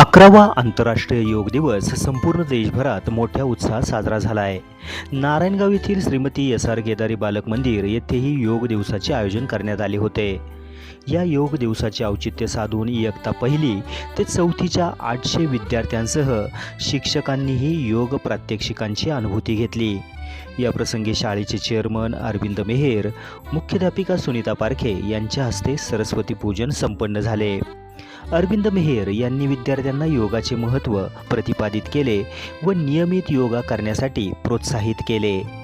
अकरावा आंतरराष्ट्रीय योग दिवस संपूर्ण देशभरात मोठ्या उत्साहात साजरा झाला आहे नारायणगाव येथील श्रीमती एस आर केदारी बालक मंदिर येथेही योग दिवसाचे आयोजन करण्यात आले होते. या योग दिवसाचे औचित्य साधून इयत्ता पहिली ते चौथीच्या आठशे विद्यार्थ्यांसह शिक्षकांनीही योग प्रात्यक्षिकांची अनुभूती घेतली. या प्रसंगी शाळेचे चेअरमन अरविंद मेहेर मुख्याध्यापिका सुनीता पारखे यांच्या हस्ते सरस्वती पूजन संपन्न झाले. अरविंद मेहेर यांनी विद्यार्थ्यांना योगाचे महत्त्व प्रतिपादित केले व नियमित योगा करण्यासाठी प्रोत्साहित केले.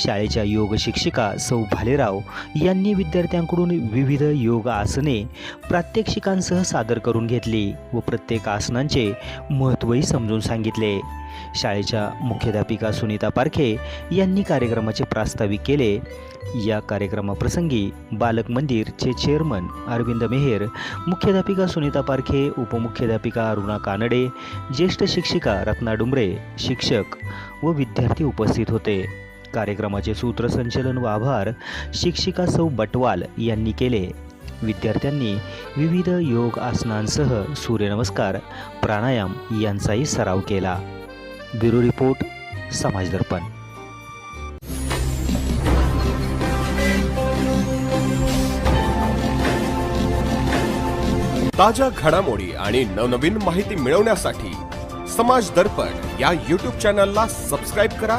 शाळेच्या योग शिक्षिका सौ भालेराव यांनी विद्यार्थ्यांकडून विविध योग आसने प्रात्यक्षिकांसह सादर करून घेतली व प्रत्येक आसनांचे महत्त्वही समजून सांगितले. शाळेच्या मुख्याध्यापिका सुनीता पारखे यांनी कार्यक्रमाचे प्रास्ताविक केले. या कार्यक्रमाप्रसंगी बालक मंदिरचे चेअरमन अरविंद मेहेर मुख्याध्यापिका सुनीता पारखे उपमुख्याध्यापिका अरुणा कानडे ज्येष्ठ शिक्षिका रत्ना डुमरे शिक्षक व विद्यार्थी उपस्थित होते. कार्यक्रमाचे सूत्रसंचलन व आभार शिक्षिका सौ बटवाल यांनी केले. विद्यार्थ्यांनी विविध योग आसनांसह सूर्यनमस्कार प्राणायाम यांचाही सराव केला. ब्युरो रिपोर्ट समाज दर्पण. ताज्या घडामोडी आणि नवनवीन माहिती मिळवण्यासाठी समाज दर्पण या यूट्यूब चॅनलला सबस्क्राईब करा